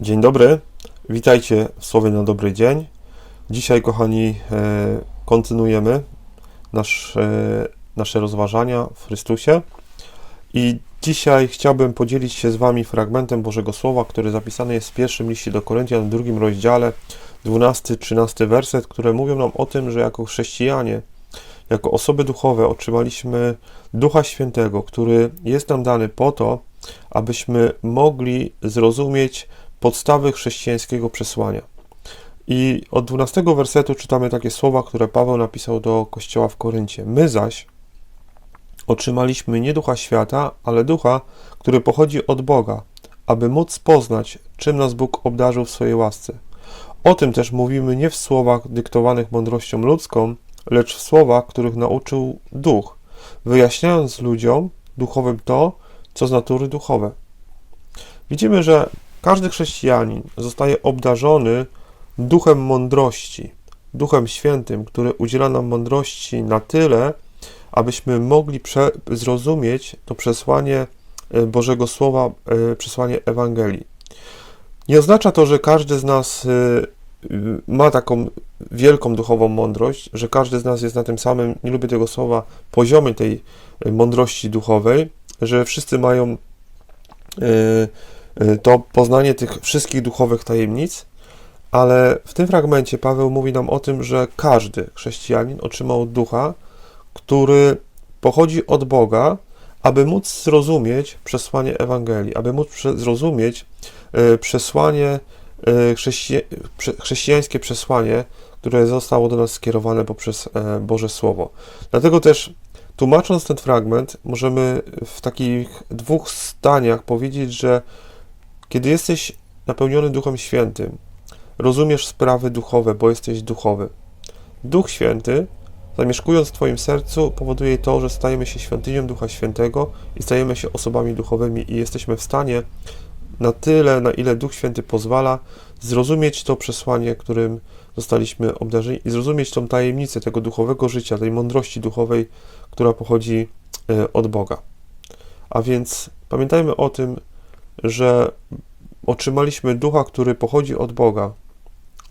Dzień dobry, witajcie w Słowie na dobry dzień. Dzisiaj, kochani, e, kontynuujemy nasz, e, nasze rozważania w Chrystusie. I dzisiaj chciałbym podzielić się z Wami fragmentem Bożego Słowa, który zapisany jest w pierwszym liście do Koryntian, w drugim rozdziale, 12-13 werset, które mówią nam o tym, że jako chrześcijanie, jako osoby duchowe otrzymaliśmy Ducha Świętego, który jest nam dany po to, abyśmy mogli zrozumieć podstawy chrześcijańskiego przesłania. I od 12 wersetu czytamy takie słowa, które Paweł napisał do kościoła w Koryncie. My zaś otrzymaliśmy nie ducha świata, ale ducha, który pochodzi od Boga, aby móc poznać, czym nas Bóg obdarzył w swojej łasce. O tym też mówimy nie w słowach dyktowanych mądrością ludzką, lecz w słowach, których nauczył duch, wyjaśniając ludziom duchowym to, co z natury duchowe. Widzimy, że każdy chrześcijanin zostaje obdarzony duchem mądrości, duchem świętym, który udziela nam mądrości na tyle, abyśmy mogli zrozumieć to przesłanie e, Bożego Słowa, e, przesłanie Ewangelii. Nie oznacza to, że każdy z nas e, ma taką wielką duchową mądrość, że każdy z nas jest na tym samym, nie lubię tego słowa, poziomie tej mądrości duchowej, że wszyscy mają to poznanie tych wszystkich duchowych tajemnic, ale w tym fragmencie Paweł mówi nam o tym, że każdy chrześcijanin otrzymał ducha, który pochodzi od Boga, aby móc zrozumieć przesłanie Ewangelii, aby móc zrozumieć e, przesłanie, prze- chrześcijańskie przesłanie, które zostało do nas skierowane poprzez e, Boże Słowo. Dlatego też, tłumacząc ten fragment, możemy w takich dwóch zdaniach powiedzieć, że kiedy jesteś napełniony Duchem Świętym, rozumiesz sprawy duchowe, bo jesteś duchowy. Duch Święty, zamieszkując w Twoim sercu, powoduje to, że stajemy się świątynią Ducha Świętego i stajemy się osobami duchowymi i jesteśmy w stanie na tyle, na ile Duch Święty pozwala, zrozumieć to przesłanie, którym zostaliśmy obdarzeni i zrozumieć tą tajemnicę tego duchowego życia, tej mądrości duchowej, która pochodzi e, od Boga. A więc pamiętajmy o tym, że otrzymaliśmy ducha, który pochodzi od Boga,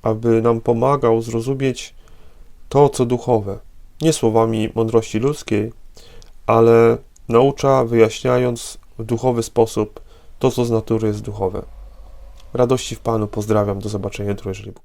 aby nam pomagał zrozumieć to, co duchowe. Nie słowami mądrości ludzkiej, ale naucza, wyjaśniając w duchowy sposób to, co z natury jest duchowe. Radości w Panu, pozdrawiam, do zobaczenia jutro, jeżeli Bóg.